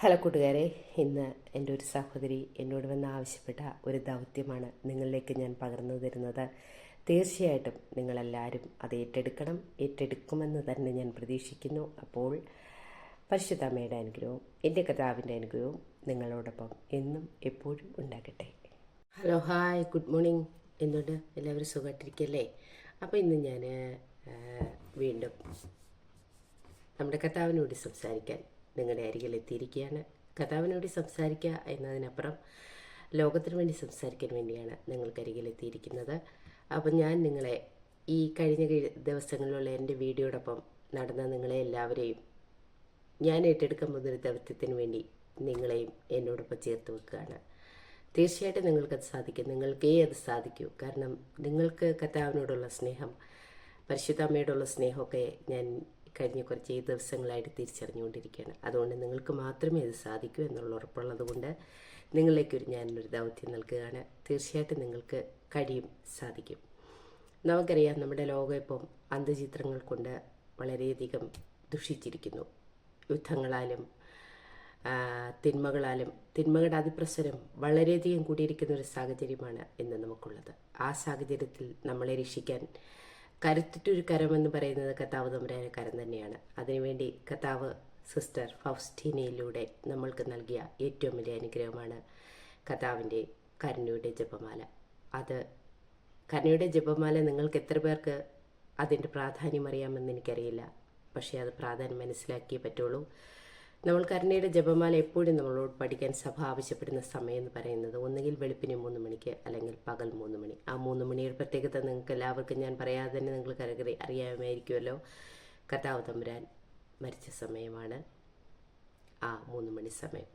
Hello കൂട്ടുകാരെ ഇന്ന് എന്റെ ഒരു സഹോദരി എന്നോട് വന്ന് ആവശ്യപ്പെട്ട ഒരു ദൗത്യമാണ് നിങ്ങളിലേക്ക് ഞാൻ പകർന്നു തരുന്നത്. തീർച്ചയായിട്ടും നിങ്ങളെല്ലാവരും അത് ഏറ്റെടുക്കണം ഏറ്റെടുക്കുമെന്ന് തന്നെ ഞാൻ പ്രതീക്ഷിക്കുന്നു. അപ്പോൾ പരിശുദ്ധമ്മയുടെ അനുഗ്രഹവും എന്റെ കഥാവിന്റെ അനുഗ്രഹവും നിങ്ങളോടൊപ്പം എന്നും എപ്പോഴും ഉണ്ടാകട്ടെ. ഹലോ ഹായ് ഗുഡ് മോർണിംഗ് എന്തുകൊണ്ട് എല്ലാവരും സുഖമായിട്ടിരിക്കല്ലേ? അപ്പോൾ ഇന്ന് ഞാൻ വീണ്ടും നമ്മുടെ കഥാവിനോട് സംസാരിക്കാൻ നിങ്ങളുടെ അരികിൽ എത്തിയിരിക്കുകയാണ്. കഥാവിനോട് സംസാരിക്കുക എന്നതിനപ്പുറം ലോകത്തിന് വേണ്ടി സംസാരിക്കാൻ വേണ്ടിയാണ് നിങ്ങൾക്കരികിൽ എത്തിയിരിക്കുന്നത്. അപ്പം ഞാൻ നിങ്ങളെ ഈ കഴിഞ്ഞ ദിവസങ്ങളിലുള്ള എന്റെ വീഡിയോടൊപ്പം നടന്ന നിങ്ങളെ എല്ലാവരെയും ഞാൻ ഏറ്റെടുക്കാൻ പോകുന്നൊരു ദൗത്യത്തിന് വേണ്ടി നിങ്ങളെയും എന്നോടൊപ്പം ചേർത്ത് വെക്കുകയാണ്. തീർച്ചയായിട്ടും നിങ്ങൾക്കത് സാധിക്കും. നിങ്ങൾക്കേ അത് സാധിക്കൂ. കാരണം നിങ്ങൾക്ക് കർത്താവിനോടുള്ള സ്നേഹം പരിശുദ്ധ അമ്മയോടുള്ള സ്നേഹമൊക്കെ ഞാൻ കഴിഞ്ഞ കുറച്ച് ഈ ദിവസങ്ങളായിട്ട് തിരിച്ചറിഞ്ഞുകൊണ്ടിരിക്കുകയാണ്. അതുകൊണ്ട് നിങ്ങൾക്ക് മാത്രമേ ഇത് സാധിക്കൂ എന്നുള്ള ഉറപ്പുള്ളതുകൊണ്ട് നിങ്ങളിലേക്കൊരു ഞാനൊരു ദൗത്യം നൽകുകയാണ്. തീർച്ചയായിട്ടും നിങ്ങൾക്ക് കഴിയും സാധിക്കും. നമുക്കറിയാം നമ്മുടെ ലോകം ഇപ്പം അന്ധചിത്രങ്ങൾ കൊണ്ട് വളരെയധികം ദുഷിച്ചിരിക്കുന്നു. യുദ്ധങ്ങളാലും തിന്മകളാലും തിന്മകളുടെ അതിപ്രസരം വളരെയധികം കൂടിയിരിക്കുന്ന ഒരു സാഹചര്യമാണ് ഇന്ന് നമുക്കുള്ളത്. ആ സാഹചര്യത്തിൽ നമ്മളെ രക്ഷിക്കാൻ കരുത്തിട്ടൊരു കരമെന്ന് പറയുന്നത് കത്താവ് തമ്പുരാന്റെ കരം തന്നെയാണ്. അതിനുവേണ്ടി കത്താവ് സിസ്റ്റർ ഫൗസ്റ്റീനയിലൂടെ നമ്മൾക്ക് നൽകിയ ഏറ്റവും വലിയ അനുഗ്രഹമാണ് കഥാവിന്റെ കരുണയുടെ ജപമാല. അത് കരുണയുടെ ജപമാല നിങ്ങൾക്ക് എത്ര പേർക്ക് അതിന്റെ പ്രാധാന്യം അറിയാമെന്ന് എനിക്കറിയില്ല. പക്ഷേ അത് പ്രാധാന്യം മനസ്സിലാക്കിയേ പറ്റുള്ളൂ. നമ്മൾ കരുണയുടെ ജപമാല എപ്പോഴും നമ്മളോട് പഠിക്കാൻ സഭ ആവശ്യപ്പെടുന്ന സമയം എന്ന് പറയുന്നത് ഒന്നുകിൽ വെളുപ്പിന് മൂന്ന് മണിക്ക് അല്ലെങ്കിൽ പകൽ മൂന്ന് മണി. ആ മൂന്ന് മണിയുടെ പ്രത്യേകത നിങ്ങൾക്ക് എല്ലാവർക്കും ഞാൻ പറയാതെ തന്നെ നിങ്ങൾ കരകറി അറിയാമായിരിക്കുമല്ലോ. കർത്താവ് തമ്പുരാൻ മരിച്ച സമയമാണ്. ആ മൂന്ന് മണി സമയം.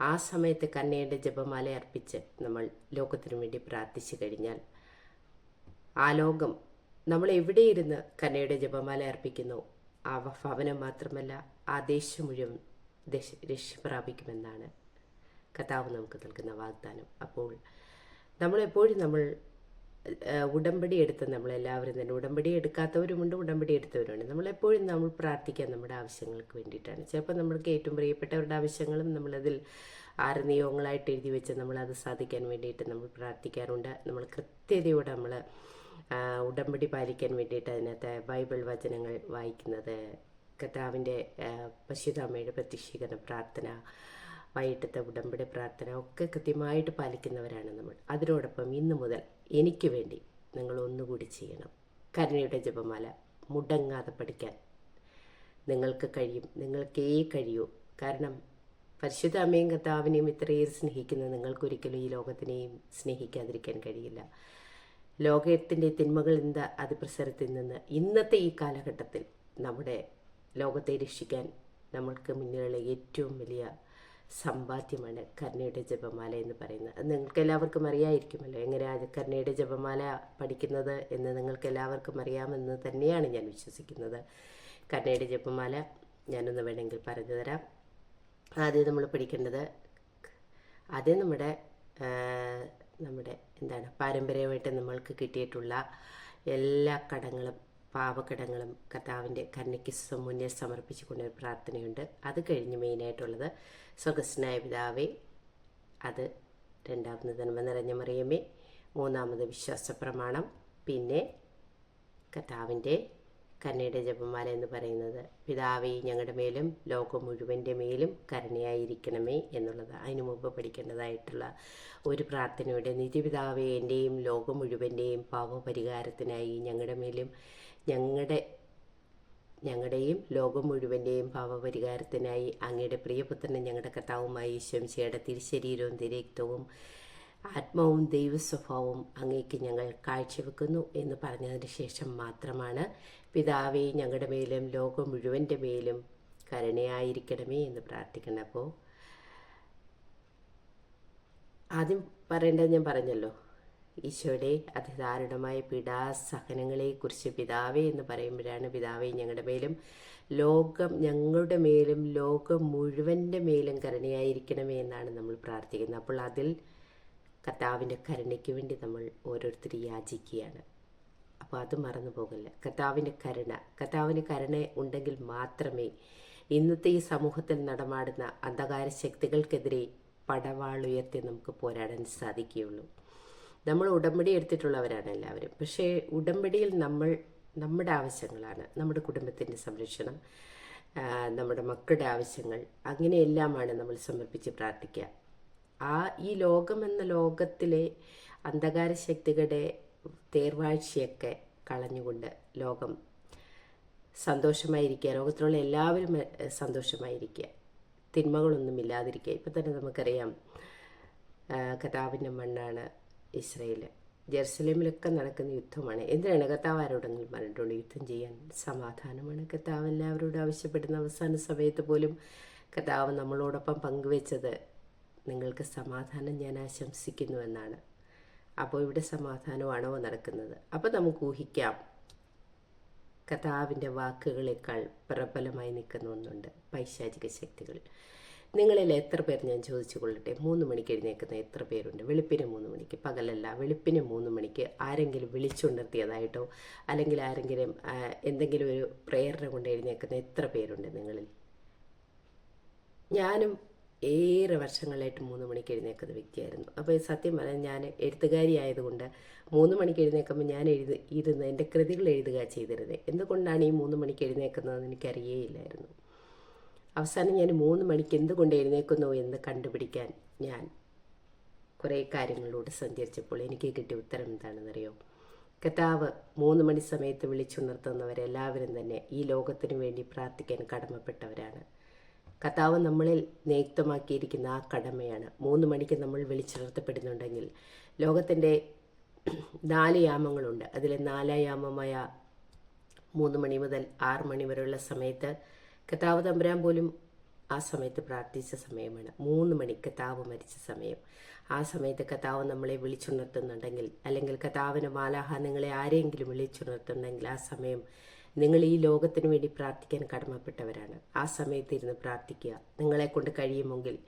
ആ സമയത്ത് കന്നയുടെ ജപമാല അർപ്പിച്ച് നമ്മൾ ലോകത്തിനു വേണ്ടി പ്രാർത്ഥിച്ചു കഴിഞ്ഞാൽ ആ ലോകം നമ്മൾ എവിടെയിരുന്ന് കന്നയുടെ ജപമാല അർപ്പിക്കുന്നു? ആ ഭവനം മാത്രമല്ല ആ ദേശം മുഴുവൻ രക്ഷ പ്രാപിക്കുമെന്നാണ് കഥാവ് നമുക്ക് നൽകുന്ന വാഗ്ദാനം. അപ്പോൾ നമ്മളെപ്പോഴും നമ്മൾ ഉടമ്പടി എടുത്ത് നമ്മളെല്ലാവരും തന്നെ ഉടമ്പടി എടുക്കാത്തവരുമുണ്ട് ഉടമ്പടി എടുത്തവരുമുണ്ട്. നമ്മളെപ്പോഴും നമ്മൾ പ്രാർത്ഥിക്കാൻ നമ്മുടെ ആവശ്യങ്ങൾക്ക് വേണ്ടിയിട്ടാണ്. ചിലപ്പോൾ നമ്മൾക്ക് ഏറ്റവും പ്രിയപ്പെട്ടവരുടെ ആവശ്യങ്ങളും നമ്മളതിൽ ആറ് നിയോഗങ്ങളായിട്ട് എഴുതി വെച്ച് നമ്മളത് സാധിക്കാൻ വേണ്ടിയിട്ട് നമ്മൾ പ്രാർത്ഥിക്കാറുണ്ട്. നമ്മൾ കൃത്യതയോടെ നമ്മൾ ഉടമ്പടി പാലിക്കാൻ വേണ്ടിയിട്ട് അതിനകത്ത് ബൈബിൾ വചനങ്ങൾ വായിക്കുന്നത് കർത്താവിന്റെ പശുതാമയുടെ പ്രത്യക്ഷീകരണ പ്രാർത്ഥന വൈകിട്ടത്തെ ഉടമ്പടി പ്രാർത്ഥന ഒക്കെ കൃത്യമായിട്ട് പാലിക്കുന്നവരാണ് നമ്മൾ. അതിനോടൊപ്പം ഇന്ന് മുതൽ എനിക്ക് വേണ്ടി നിങ്ങൾ ഒന്നുകൂടി ചെയ്യണം. കരുണയുടെ ജപമാല മുടങ്ങാതെ പഠിക്കാൻ നിങ്ങൾക്ക് കഴിയും നിങ്ങൾക്കേ കഴിയൂ. കാരണം പരിശുദ്ധ അമ്മയും കർത്താവിനെയും ഇത്രയേറെ സ്നേഹിക്കുന്ന നിങ്ങൾക്കൊരിക്കലും ഈ ലോകത്തിനെയും സ്നേഹിക്കാതിരിക്കാൻ കഴിയില്ല. ലോകത്തിന്റെ തിന്മകൾ എന്താ അതിപ്രസരത്തിൽ നിന്ന് ഇന്നത്തെ ഈ കാലഘട്ടത്തിൽ നമ്മുടെ ലോകത്തെ രക്ഷിക്കാൻ നമ്മൾക്ക് മുന്നിലുള്ള ഏറ്റവും വലിയ സമ്പാദ്യമാണ് കരുണയുടെ ജപമാല എന്ന് പറയുന്നത്. അത് നിങ്ങൾക്ക് എല്ലാവർക്കും അറിയായിരിക്കുമല്ലോ എങ്ങനെയാണ് കരുണയുടെ ജപമാല പഠിക്കുന്നത് എന്ന് നിങ്ങൾക്ക് എല്ലാവർക്കും അറിയാമെന്ന് തന്നെയാണ് ഞാൻ വിശ്വസിക്കുന്നത്. കരുണയുടെ ജപമാല ഞാനൊന്ന് വേണമെങ്കിൽ പറഞ്ഞു തരാം. ആദ്യം നമ്മൾ പഠിക്കേണ്ടത് ആദ്യം നമ്മുടെ നമ്മുടെ എന്താണ് പാരമ്പര്യമായിട്ട് നമ്മൾക്ക് കിട്ടിയിട്ടുള്ള എല്ലാ കടങ്ങളും പാപകടങ്ങളും കർത്താവിന്റെ കരുണയ്ക്ക് മുന്നേ മുന്നിൽ സമർപ്പിച്ചുകൊണ്ട് ഒരു പ്രാർത്ഥനയുണ്ട്. അത് കഴിഞ്ഞ് മെയിനായിട്ടുള്ളത് സ്വഗസ്നായ പിതാവേ അത് രണ്ടാമത് നന്മ നിറഞ്ഞ മറിയമേ മൂന്നാമത് വിശ്വാസ പ്രമാണം പിന്നെ കർത്താവിന്റെ കരുണയുടെ ജപമാല എന്ന് പറയുന്നത്. പിതാവേ ഞങ്ങളുടെ മേലും ലോകം മുഴുവന്റെ മേലും കരുണയായിരിക്കണമേ എന്നുള്ളത് അതിനു മുമ്പ് പഠിക്കേണ്ടതായിട്ടുള്ള ഒരു പ്രാർത്ഥനയുടെ നിത്യപിതാവേ എന്റെയും ലോകം മുഴുവന്റെയും പാപപരിഹാരത്തിനായി ഞങ്ങളുടെ മേലും ഞങ്ങളുടെ ഞങ്ങളുടെയും ലോകം മുഴുവന്റെയും പാപപരിഹാരത്തിനായി അങ്ങയുടെ പ്രിയപുത്രനും ഞങ്ങളുടെ കർത്താവുമായി ഈശ്വംശയുടെ തിരുശരീരവും തിരക്തവും ആത്മാവും ദൈവസ്വഭാവവും അങ്ങേക്ക് ഞങ്ങൾ കാഴ്ചവെക്കുന്നു എന്ന് പറഞ്ഞതിന് ശേഷം മാത്രമാണ് പിതാവെ ഞങ്ങളുടെ മേലും ലോകം മുഴുവന്റെ മേലും കരുണയായിരിക്കണമേ എന്ന് പ്രാർത്ഥിക്കണം. അപ്പോൾ ആദ്യം പറയേണ്ടത് ഞാൻ പറഞ്ഞല്ലോ ഈശോയുടെ അതിദാരുണമായ പീഡാസഹനങ്ങളെക്കുറിച്ച് പിതാവേ എന്ന് പറയുമ്പോഴാണ് പിതാവേ ഞങ്ങളുടെ മേലും ലോകം ഞങ്ങളുടെ മേലും ലോകം മുഴുവന്റെ മേലും കരുണയായിരിക്കണമേ എന്നാണ് നമ്മൾ പ്രാർത്ഥിക്കുന്നത്. അപ്പോൾ അതിൽ കർത്താവിന്റെ കരുണയ്ക്ക് വേണ്ടി നമ്മൾ ഓരോരുത്തർ യാചിക്കുകയാണ്. അപ്പോൾ അത് മറന്നു പോകല്ല. കർത്താവിന്റെ കരുണ കർത്താവിന് കരുണ ഉണ്ടെങ്കിൽ മാത്രമേ ഇന്നത്തെ ഈ സമൂഹത്തിൽ നടമാടുന്ന അന്ധകാര ശക്തികൾക്കെതിരെ പടവാളുയർത്തി നമുക്ക് പോരാടാൻ സാധിക്കുകയുള്ളൂ. നമ്മൾ ഉടമ്പടി എടുത്തിട്ടുള്ളവരാണ് എല്ലാവരും. പക്ഷേ ഉടമ്പടിയിൽ നമ്മൾ നമ്മുടെ ആവശ്യങ്ങളാണ്. നമ്മുടെ കുടുംബത്തിന്റെ സംരക്ഷണം നമ്മുടെ മക്കളുടെ ആവശ്യങ്ങൾ അങ്ങനെയെല്ലാമാണ് നമ്മൾ സമർപ്പിച്ച് പ്രാർത്ഥിക്കുക. ആ ഈ ലോകം എന്ന ലോകത്തിലെ അന്ധകാര ശക്തികളുടെ തേർവാഴ്ചയൊക്കെ കളഞ്ഞുകൊണ്ട് ലോകം സന്തോഷമായിരിക്കുക. ലോകത്തിലുള്ള എല്ലാവരും സന്തോഷമായിരിക്കുക. തിന്മകളൊന്നും ഇല്ലാതിരിക്കുക. ഇപ്പം തന്നെ നമുക്കറിയാം കഥാവിന്റെ മണ്ണാണ് ഇസ്രയേൽ ജെറുസലേമിലൊക്കെ നടക്കുന്ന യുദ്ധമാണ്. എന്തിനാണ് കർത്താവ് ആരോടെങ്കിലും പറഞ്ഞിട്ടുള്ളൂ യുദ്ധം ചെയ്യാൻ സമാധാനമാണ്. കർത്താവ് എല്ലാവരോടും ആവശ്യപ്പെടുന്ന അവസാന സമയത്ത് പോലും കർത്താവ് നമ്മളോടൊപ്പം പങ്കുവെച്ചത് നിങ്ങൾക്ക് സമാധാനം ഞാൻ ആശംസിക്കുന്നു എന്നാണ് അപ്പോൾ ഇവിടെ സമാധാനമാണോ നടക്കുന്നത്? അപ്പോൾ നമുക്ക് ഊഹിക്കാം. കഥാവിന്റെ വാക്കുകളേക്കാൾ പ്രബലമായി നിൽക്കുന്ന ഒന്നുണ്ട് പൈശാചിക ശക്തികൾ നിങ്ങളിൽ എത്ര പേർ ഞാൻ ചോദിച്ചു കൊള്ളട്ടെ? മൂന്ന് മണിക്ക് എഴുന്നേൽക്കുന്ന എത്ര പേരുണ്ട്? വെളുപ്പിന് മൂന്ന് മണിക്ക് പകലല്ല വെളുപ്പിന് മൂന്ന് മണിക്ക് ആരെങ്കിലും വിളിച്ചുണർത്തിയതായിട്ടോ അല്ലെങ്കിൽ ആരെങ്കിലും എന്തെങ്കിലും ഒരു പ്രേരണ കൊണ്ട് എഴുന്നേൽക്കുന്ന എത്ര പേരുണ്ട് നിങ്ങളിൽ? ഞാനും ഏറെ വർഷങ്ങളായിട്ട് മൂന്ന് മണിക്ക് എഴുന്നേൽക്കുന്ന വ്യക്തിയായിരുന്നു. അപ്പോൾ സത്യം പറയാൻ ഞാൻ എഴുത്തുകാരി ആയതുകൊണ്ട് മൂന്ന് മണിക്ക് എഴുന്നേൽക്കുമ്പോൾ ഞാൻ എഴുതി ഇരുന്ന് എന്റെ കൃതികൾ എഴുതുക ചെയ്തിരുന്നത്. എന്തുകൊണ്ടാണ് ഈ മൂന്ന് മണിക്ക് എഴുന്നേൽക്കുന്നതെന്ന് എനിക്കറിയേയില്ലായിരുന്നു. അവസാനം ഞാൻ മൂന്ന് മണിക്ക് എന്തുകൊണ്ട് എഴുന്നേൽക്കുന്നു എന്ന് കണ്ടുപിടിക്കാൻ ഞാൻ കുറേ കാര്യങ്ങളിലൂടെ സഞ്ചരിച്ചപ്പോൾ എനിക്ക് കിട്ടിയ ഉത്തരം എന്താണെന്നറിയോ? കർത്താവ് മൂന്ന് മണി സമയത്ത് വിളിച്ചുണർത്തുന്നവരെല്ലാവരും തന്നെ ഈ ലോകത്തിനു വേണ്ടി പ്രാർത്ഥിക്കാൻ കടമപ്പെട്ടവരാണ്. കർത്താവ് നമ്മളിൽ നിയുക്തമാക്കിയിരിക്കുന്ന ആ കടമയാണ്. മൂന്ന് മണിക്ക് നമ്മൾ വിളിച്ചുണർത്തപ്പെടുന്നുണ്ടെങ്കിൽ ലോകത്തിന്റെ നാല് യാമങ്ങളുണ്ട്. അതിലെ നാലായാമമായ മൂന്ന് മണി മുതൽ ആറ് മണി വരെയുള്ള സമയത്ത് കർത്താവ് തമ്പുരാൻ പോലും ആ സമയത്ത് പ്രാർത്ഥിച്ച സമയമാണ്. മൂന്ന് മണി കത്താവ് മരിച്ച സമയം. ആ സമയത്ത് കത്താവ് നമ്മളെ വിളിച്ചുണർത്തുന്നുണ്ടെങ്കിൽ അല്ലെങ്കിൽ കത്താവിന് മാലാഹ നിങ്ങളെ ആരെങ്കിലും വിളിച്ചുണർത്തുന്നെങ്കിൽ ആ സമയം നിങ്ങൾ ഈ ലോകത്തിന് വേണ്ടി പ്രാർത്ഥിക്കാൻ കടമപ്പെട്ടവരാണ്. ആ സമയത്ത് ഇരുന്ന് പ്രാർത്ഥിക്കുക. നിങ്ങളെ കൊണ്ട് കഴിയുമെങ്കിൽ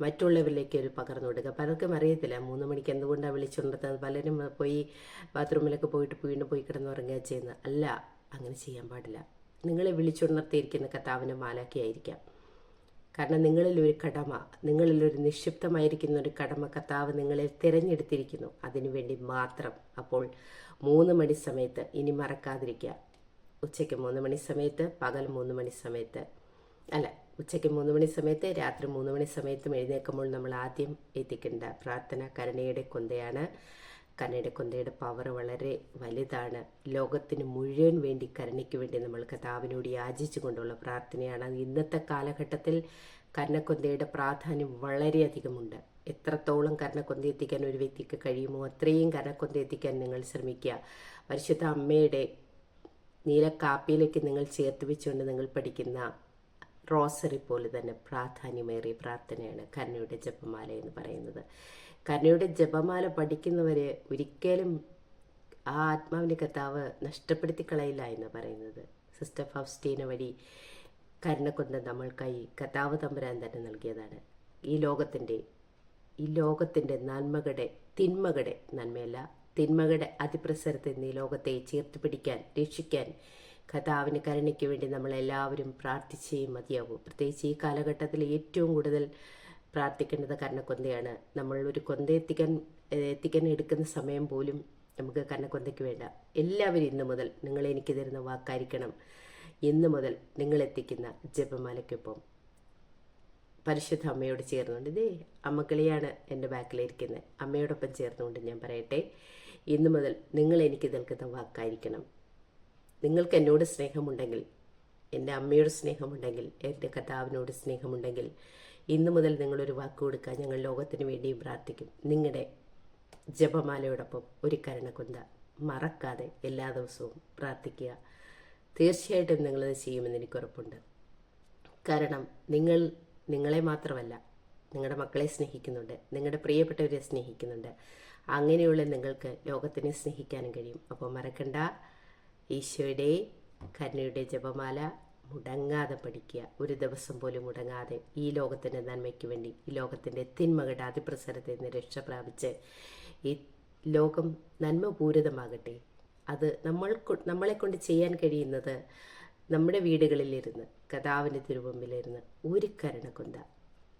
മറ്റുള്ളവരിലേക്ക് ഒരു പകർന്നു കൊടുക്കുക. പലർക്കും അറിയത്തില്ല മൂന്ന് മണിക്ക് എന്തുകൊണ്ടാണ് വിളിച്ചുണർത്തുന്നത് പലരും പോയി ബാത്റൂമിലൊക്കെ പോയിട്ട് വീണ്ടും പോയി കിടന്നുറങ്ങുക ചെയ്യുന്നത്. അല്ല അങ്ങനെ ചെയ്യാൻ പാടില്ല. നിങ്ങളെ വിളിച്ചുണർത്തിയിരിക്കുന്ന കർത്താവിന്റെ മാലാക്കിയായിരിക്കാം കാരണം നിങ്ങളിൽ ഒരു കടമ നിങ്ങളിൽ ഒരു നിക്ഷിപ്തമായിരിക്കുന്ന ഒരു കടമ കർത്താവ് നിങ്ങളെ തിരഞ്ഞെടുത്തിരിക്കുന്നു. അതിനുവേണ്ടി മാത്രം അപ്പോൾ മൂന്ന് മണി സമയത്ത് ഇനി മറക്കാതിരിക്കുക. ഉച്ചയ്ക്ക് മൂന്ന് മണി സമയത്ത് പകൽ മൂന്ന് മണി സമയത്ത്. അല്ല ഉച്ചയ്ക്ക് മൂന്ന് മണി സമയത്ത് രാത്രി മൂന്ന് മണി സമയത്തും എഴുന്നേൽക്കുമ്പോൾ നമ്മൾ ആദ്യം എത്തിക്കേണ്ട പ്രാർത്ഥന കരുണയുടെ കൊന്തയാണ്. കരുണയുടെ കൊന്തയുടെ പവർ വളരെ വലുതാണ്. ലോകത്തിന് മുഴുവൻ വേണ്ടി കരുണയ്ക്ക് വേണ്ടി നമ്മൾ കഥാവിനോട് യാചിച്ചു കൊണ്ടുള്ള പ്രാർത്ഥനയാണ്. ഇന്നത്തെ കാലഘട്ടത്തിൽ കരുണക്കൊന്തയുടെ പ്രാധാന്യം വളരെയധികമുണ്ട്. എത്രത്തോളം കരുണക്കൊന്ത എത്തിക്കാൻ ഒരു വ്യക്തിക്ക് കഴിയുമോ അത്രയും കരുണക്കൊന്ത എത്തിക്കാൻ നിങ്ങൾ ശ്രമിക്കുക. പരിശുദ്ധ അമ്മയുടെ നീലക്കാപ്പിയിലേക്ക് നിങ്ങൾ ചേർത്ത് വെച്ചുകൊണ്ട് നിങ്ങൾ പഠിക്കുന്ന റോസറി പോലെ തന്നെ പ്രാധാന്യമേറിയ പ്രാർത്ഥനയാണ് കരുണയുടെ ജപമാല എന്ന് പറയുന്നത്. കരുണയുടെ ജപമാല പഠിക്കുന്നവർ ഒരിക്കലും ആ ആത്മാവിന്റെ കർത്താവ് നഷ്ടപ്പെടുത്തി കളയില്ല എന്ന് പറയുന്നത്. സിസ്റ്റർ ഫൗസ്റ്റീന വഴി കരുണക്കൊന്ത നമ്മൾക്കായി കർത്താവ് തമ്പുരാൻ തന്നെ നൽകിയതാണ്. ഈ ലോകത്തിന്റെ ഈ ലോകത്തിന്റെ നന്മകളുടെ തിന്മകളുടെ നന്മയല്ല തിന്മകളുടെ അതിപ്രസരത്തിൽ നിന്ന് ലോകത്തെ ചേർത്ത് പിടിക്കാൻ രക്ഷിക്കാൻ കഥാവിന് കരുണയ്ക്ക് വേണ്ടി നമ്മളെല്ലാവരും പ്രാർത്ഥിച്ചേ മതിയാവൂ. പ്രത്യേകിച്ച് ഈ കാലഘട്ടത്തിൽ ഏറ്റവും കൂടുതൽ പ്രാർത്ഥിക്കേണ്ടത് കർണക്കൊന്തയാണ്. നമ്മൾ ഒരു കൊന്ത എത്തിക്കാൻ എത്തിക്കാൻ എടുക്കുന്ന സമയം പോലും നമുക്ക് കർണക്കൊന്തയ്ക്ക് വേണ്ട. എല്ലാവരും ഇന്നു മുതൽ നിങ്ങൾ എനിക്ക് തരുന്ന വാക്കായിരിക്കണം. ഇന്നു മുതൽ നിങ്ങളെത്തിക്കുന്ന ജപമാലയ്ക്കൊപ്പം പരിശുദ്ധ അമ്മയോട് ചേർന്നുകൊണ്ട് ഇതേ അമ്മക്കിളിയാണ് എന്റെ ബാക്കിലിരിക്കുന്നത് അമ്മയോടൊപ്പം ചേർന്നുകൊണ്ട് ഞാൻ പറയട്ടെ. ഇന്നു മുതൽ നിങ്ങൾ എനിക്ക് നൽകുന്ന വാക്കായിരിക്കണം. നിങ്ങൾക്ക് എന്നോട് സ്നേഹമുണ്ടെങ്കിൽ എന്റെ അമ്മയോട് സ്നേഹമുണ്ടെങ്കിൽ എന്റെ കഥാവിനോട് സ്നേഹമുണ്ടെങ്കിൽ ഇന്നു മുതൽ നിങ്ങളൊരു വാക്ക് കൊടുക്കാൻ ഞങ്ങൾ ലോകത്തിന് വേണ്ടിയും പ്രാർത്ഥിക്കും. നിങ്ങളുടെ ജപമാലയോടൊപ്പം ഒരു കരുണക്കൊന്ത മറക്കാതെ എല്ലാ ദിവസവും പ്രാർത്ഥിക്കുക. തീർച്ചയായിട്ടും നിങ്ങളത് ചെയ്യുമെന്ന് എനിക്ക് ഉറപ്പുണ്ട്. കാരണം നിങ്ങൾ നിങ്ങളെ മാത്രമല്ല നിങ്ങളുടെ മക്കളെ സ്നേഹിക്കുന്നുണ്ട് നിങ്ങളുടെ പ്രിയപ്പെട്ടവരെ സ്നേഹിക്കുന്നുണ്ട്. അങ്ങനെയുള്ള നിങ്ങൾക്ക് ലോകത്തിനെ സ്നേഹിക്കാനും കഴിയും. അപ്പോൾ മറക്കണ്ട. ഈശോയുടെ കരുണയുടെ ജപമാല മുടങ്ങാതെ പഠിക്കുക. ഒരു ദിവസം പോലും മുടങ്ങാതെ ഈ ലോകത്തിന്റെ നന്മയ്ക്ക് വേണ്ടി ഈ ലോകത്തിന്റെ തിന്മകളുടെ അതിപ്രസരത്തിൽ നിന്ന് രക്ഷ പ്രാപിച്ച് ഈ ലോകം നന്മപൂരിതമാകട്ടെ. അത് നമ്മൾ നമ്മളെ കൊണ്ട് ചെയ്യാൻ കഴിയുന്നത് നമ്മുടെ വീടുകളിലിരുന്ന് കഥാവിന്റെ തിരുവമ്പിലിരുന്ന് ഒരു കരണക്കൊന്ത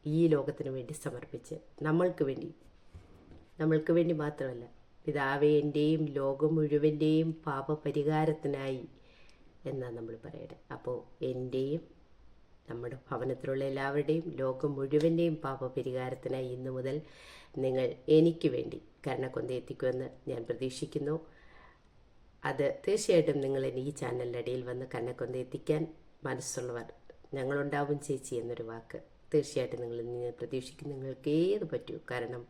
ഈ ലോകത്തിനു വേണ്ടി സമർപ്പിച്ച് നമ്മൾക്ക് വേണ്ടി നമ്മൾക്ക് വേണ്ടി മാത്രമല്ല. പിതാവേ എന്റെയും ലോകം മുഴുവന്റെയും പാപപരിഹാരത്തിനായി എന്നാണ് നമ്മൾ പറയുന്നത് അപ്പോൾ എന്റെയും നമ്മുടെ ഭവനത്തിലുള്ള എല്ലാവരുടെയും ലോകം മുഴുവന്റെയും പാപപരിഹാരത്തിനായി ഇന്നു മുതൽ നിങ്ങൾ എനിക്ക് വേണ്ടി കരണക്കൊന്ത എത്തിക്കുമെന്ന് ഞാൻ പ്രതീക്ഷിക്കുന്നു. അത് തീർച്ചയായിട്ടും നിങ്ങൾ ഈ ചാനലിന്റെ ഇടയിൽ വന്ന് കരണക്കൊന്ത എത്തിക്കാൻ മനസ്സുള്ളവർ ഞങ്ങളുണ്ടാവും ചേച്ചി എന്നൊരു വാക്ക് തീർച്ചയായിട്ടും നിങ്ങൾ പ്രതീക്ഷിക്കും നിങ്ങൾക്ക് ഏത് പറ്റൂ. കാരണം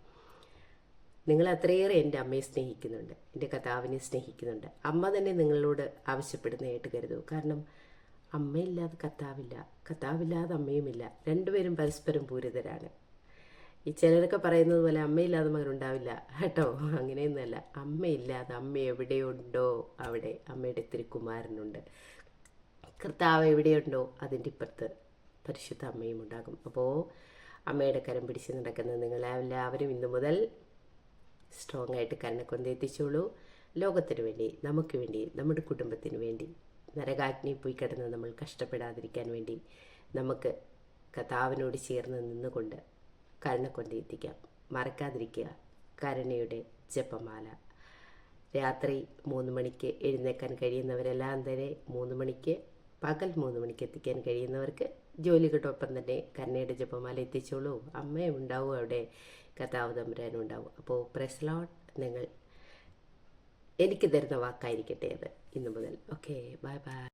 നിങ്ങൾ അത്രയേറെ എന്റെ അമ്മയെ സ്നേഹിക്കുന്നുണ്ട് എന്റെ കഥാവിനെ സ്നേഹിക്കുന്നുണ്ട്. അമ്മ തന്നെ നിങ്ങളോട് ആവശ്യപ്പെടുന്നതായിട്ട് കരുതൂ. കാരണം അമ്മയില്ലാതെ കത്താവില്ല കത്താവില്ലാതെ അമ്മയുമില്ല. രണ്ടുപേരും പരസ്പരം പൂരിതരാണ്. ഈ ചിലരൊക്കെ പറയുന്നത് പോലെ അമ്മയില്ലാതെ മകനുണ്ടാവില്ല കേട്ടോ. അങ്ങനെയൊന്നുമല്ല. അമ്മയില്ലാതെ അമ്മ എവിടെയുണ്ടോ അവിടെ അമ്മയുടെ തിരുക്കുമാരനുണ്ട് കർത്താവ് എവിടെയുണ്ടോ അതിന്റെ ഇപ്പുറത്ത് പരിശുദ്ധ അമ്മയും ഉണ്ടാകും. അപ്പോൾ അമ്മയുടെ കരം പിടിച്ച് നടക്കുന്ന നിങ്ങളെല്ലാവരും ഇന്നു മുതൽ സ്ട്രോങ് ആയിട്ട് കരണക്കൊന്ത എത്തിച്ചോളൂ. ലോകത്തിന് വേണ്ടി നമുക്ക് വേണ്ടി നമ്മുടെ കുടുംബത്തിന് വേണ്ടി. നരകാഗ്നി പോയി കിടന്ന് നമ്മൾ കഷ്ടപ്പെടാതിരിക്കാൻ വേണ്ടി നമുക്ക് കഥാവിനോട് ചേർന്ന് നിന്നുകൊണ്ട് കരുണക്കൊന്ത എത്തിക്കാം. മറക്കാതിരിക്കുക. കരുണയുടെ ജപമാല. രാത്രി മൂന്ന് മണിക്ക് എഴുന്നേക്കാൻ കഴിയുന്നവരെല്ലാം തന്നെ മൂന്ന് മണിക്ക് പകൽ മൂന്ന് മണിക്ക് എത്തിക്കാൻ കഴിയുന്നവർക്ക് ജോലിയോടൊപ്പം തന്നെ കരുണയുടെ ജപമാല എത്തിച്ചോളൂ. അമ്മയും ഉണ്ടാവും അവിടെ. കഥാവ് തമ്പുരാനും ഉണ്ടാവും. അപ്പോൾ പ്രസ്ലോട്ട് നിങ്ങൾ എനിക്ക് തരുന്ന വാക്കായിരിക്കട്ടെ അത് ഇന്നു മുതൽ. Okay bye bye